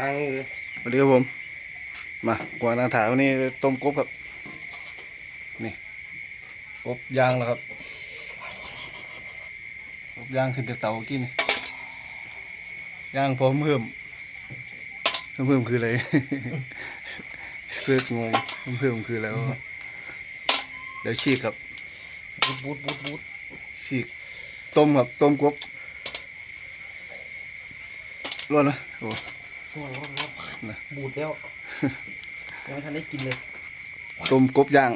ทางนี้เลยสวัสดีครับผม มากวางนาถาวันนี้ต้มกบครับ นี่กบย่างแล้วครับกบย่างขึ้นจากเตากินนี่ย่างพร้อมเพิ่มเพิ่มเพิ่มคืออะไรเพื่องงเพิ่มเพิ่มคืออะไรวะเดี๋ยวฉีกครับบูดบูดบูดบูดฉีกต้มครับต้มกบร้อนนะโอ้ ร้อนร้อนร้อนนะบูดแล้วยังไม่ทันได้กินเลยต้มกบย่าง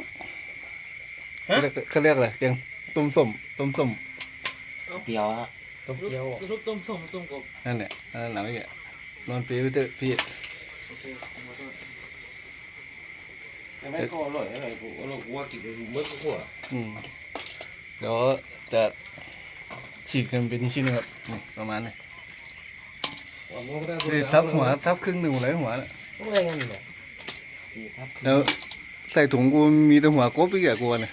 ฮะ เขาเรียกเขาเรียกอะไรเรียงต้มส้มต้มส้มเปรี้ยวฮะต้มเปรี้ยวรูปต้มส้มต้มกบนั่นแหละนั่นแหละไม่แกนอนปีไปเถอะพี่โอเคผมขอโทษแต่ไม่ก็อร่อยอะไรกูอร่อยกูว่ากินเมื่อกูอะอืมเดี๋ยวจะฉีกกันเป็นชิ้นครับนี่ประมาณนี้ วันนี้ก็ได้นี่ทับหัวทับครึ่งหนึ่งหลายหัวน่ะต้องอะไรกันเนี่ยนี่ครับแล้วใส่ถุงกูมีแต่หัวกบพี่แกกลัวน่ะ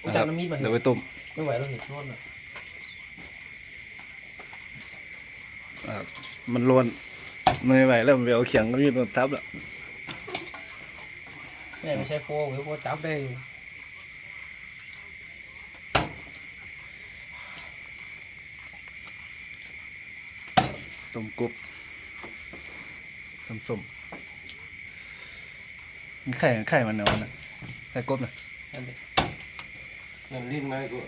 กูจับน้ำมีดมาเดี๋ยวไปต้มไม่ไหวแล้วเห็นร้อนอะอ่ามันร้อนไม่ไหวแล้วมันไปเอาเขียงก็มีดมาทับละแม่ไม่ใช่โฟหรือโฟจับได้ ต้มกบต้มส้มนี่ไข่ไข่มันเนาะนะไข่กบนะนั่นเลยนั่นลิ้นไหมกู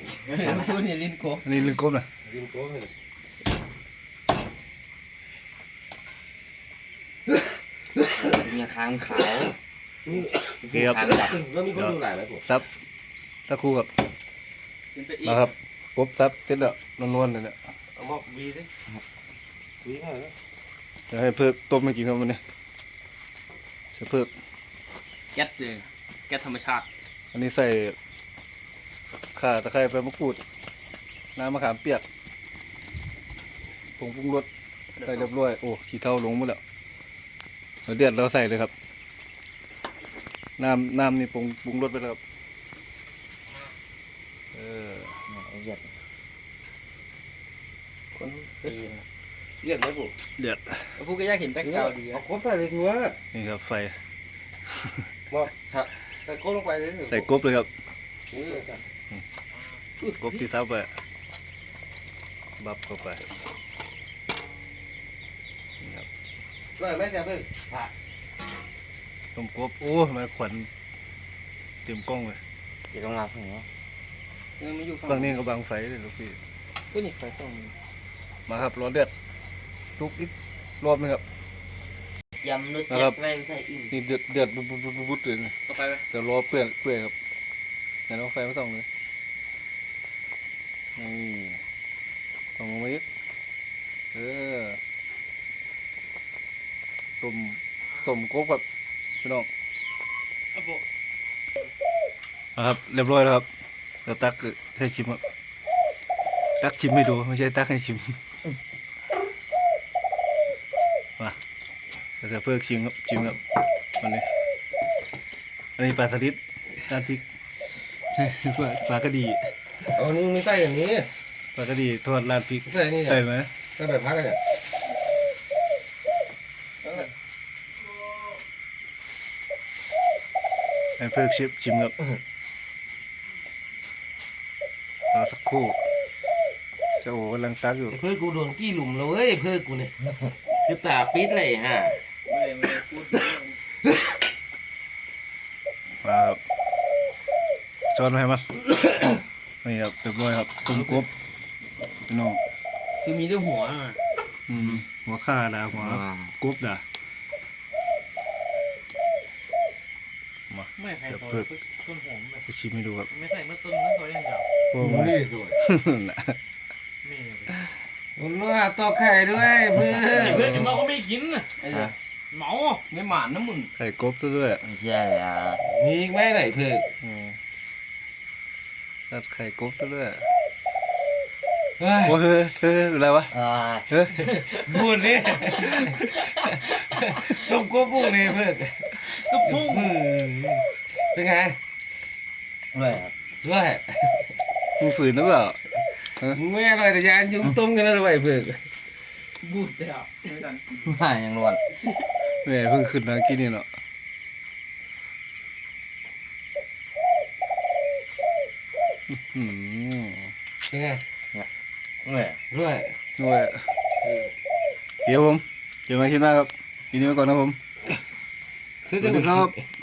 พูดนี่ลิ้นโกอันนี้ลืมกบนะลิ้นโก้เลยมีค้างขาวนี่โอเคครับแล้วมีคนดูหลายไหมกูซับตะครู่กับกินไปอีกนะครับกบซับเสร็จแล้วนวลๆเลยเนี่ยเอามาวีดิ วีให้แล้วเดี๋ยวให้เพิกต้มให้กินครับวันนี้จะเพิกแก๊สเลยแก๊สธรรมชาติ อันนี้ใส่ข่าตะไคร้ใบมะกรูด น้ำมะขามเปียกผงปรุงรสใส่เรียบร้อย โอ้ ขี้เท่าลงหมดแล้วเดี๋ยวเดือดเราใส่เลยครับ น้ำน้ำนี่ปรุงปรุงรสไปแล้วครับ เออไอ้เหี้ยคนตีนะ เรียกไหมกูเดือดพูดก็อยากเห็นแบ็คกราวด์ดีเอาครบใส่เลยกูว่านี่ครับไฟบอกถ้าใส่โก้ลงไปเลยใส่กบเลยครับเออกบที่ซับไปบับเข้าไปนี่ครับเลยไม่ใช่เพิ่งผ่าต้มกบโอ้มาขวัญเต็มกล้องเลยเดี๋ยวต้องลาฝั่งนี้เงินไม่อยู่ฝั่งบางนี่ก็บางไฟเลยลูกพี่ก็นี่ไฟฝั่งนี้มาครับร้อนเดือด ทุกอีกรอบหนึงครับยำนุชนะครับแม่ใส่อิ่มนี่เดือดเดือดบุบบุบบุบบุบเลยนะต่อไปไหมเดี๋ยวรอเปื่อยเปื่อยครับแต่น้องไฟไม่ต้องเลยนี่ต้องลงมาอีกเออต้มต้มกบครับพี่น้องครับผมอะครับเรียบร้อยแล้วครับเดี๋ยวตักให้ชิมครับตักชิมให้ดูไม่ใช่ตักให้ชิมมา เดี๋ยวจะเพิ่มชิมครับชิมครับวันนี้อันนี้ปลาสลิดด้านพริกใช่ปลาปลากระดีเอานี่มึงใส่อย่างนี้ ปลากระดีทอดราดพริกใส่นี่ใช่ไหมใส่แบบพักกันเนี่ยให้เพิ่มชิมชิมครับรอสักครู่เจ้าโอ๋กำลังตักอยู่ เพื่อกูโดนกี้หลุมแล้วเว้ยเพื่อกูเนี่ยคือตาปิดเลยฮะ ไม่ได้ไม่ได้พูดมาครับช้อนมาให้มันนี่ครับเรียบร้อยครับต้มกบพี่น้องคือมีด้วยหัวน่ะอืมหัวข่าดาหัวกบดามาไม่ใครเดี๋ยวพอเพิ่มต้นหอมเลยไปชิมให้ดูครับไม่ใส่เมื่อต้นนั้นเขายังยาวโอ้โอ้ยยสวยน่ะไม่เลยคุณว่าตอกไข่ด้วยเพื่อเพื่อนเมาก็ไม่กินน่ะไอ้เหี้ย เมาไม่หมานนะมึงไข่กบซะด้วยไม่ใช่อะมีอีกไหมไหนเพื่ออืมตัดไข่กบซะด้วยเฮ้ยโอ้ยเฮ้ยเฮ้ยอะไรวะอ่าเฮ้ยพูดนี่ต้มกบปุ้งนี่เพื่อก็พุ่งเป็นไงด้วยครับด้วยมึงฝืนหรือเปล่ามึงไม่อร่อยแต่ยานยุ่งต้มกันแล้วไปเพื่อบูดแล้วไม่ทันมาอย่างรวน แม่เพิ่งขึ้นมากินนี่เนาะอืมเป็นไงเหนื่อยด้วยด้วยเดี๋ยวผมเดี๋ยวมาคิดมากครับยินดีไว้ก่อนนะผม คือสวัสดีครับ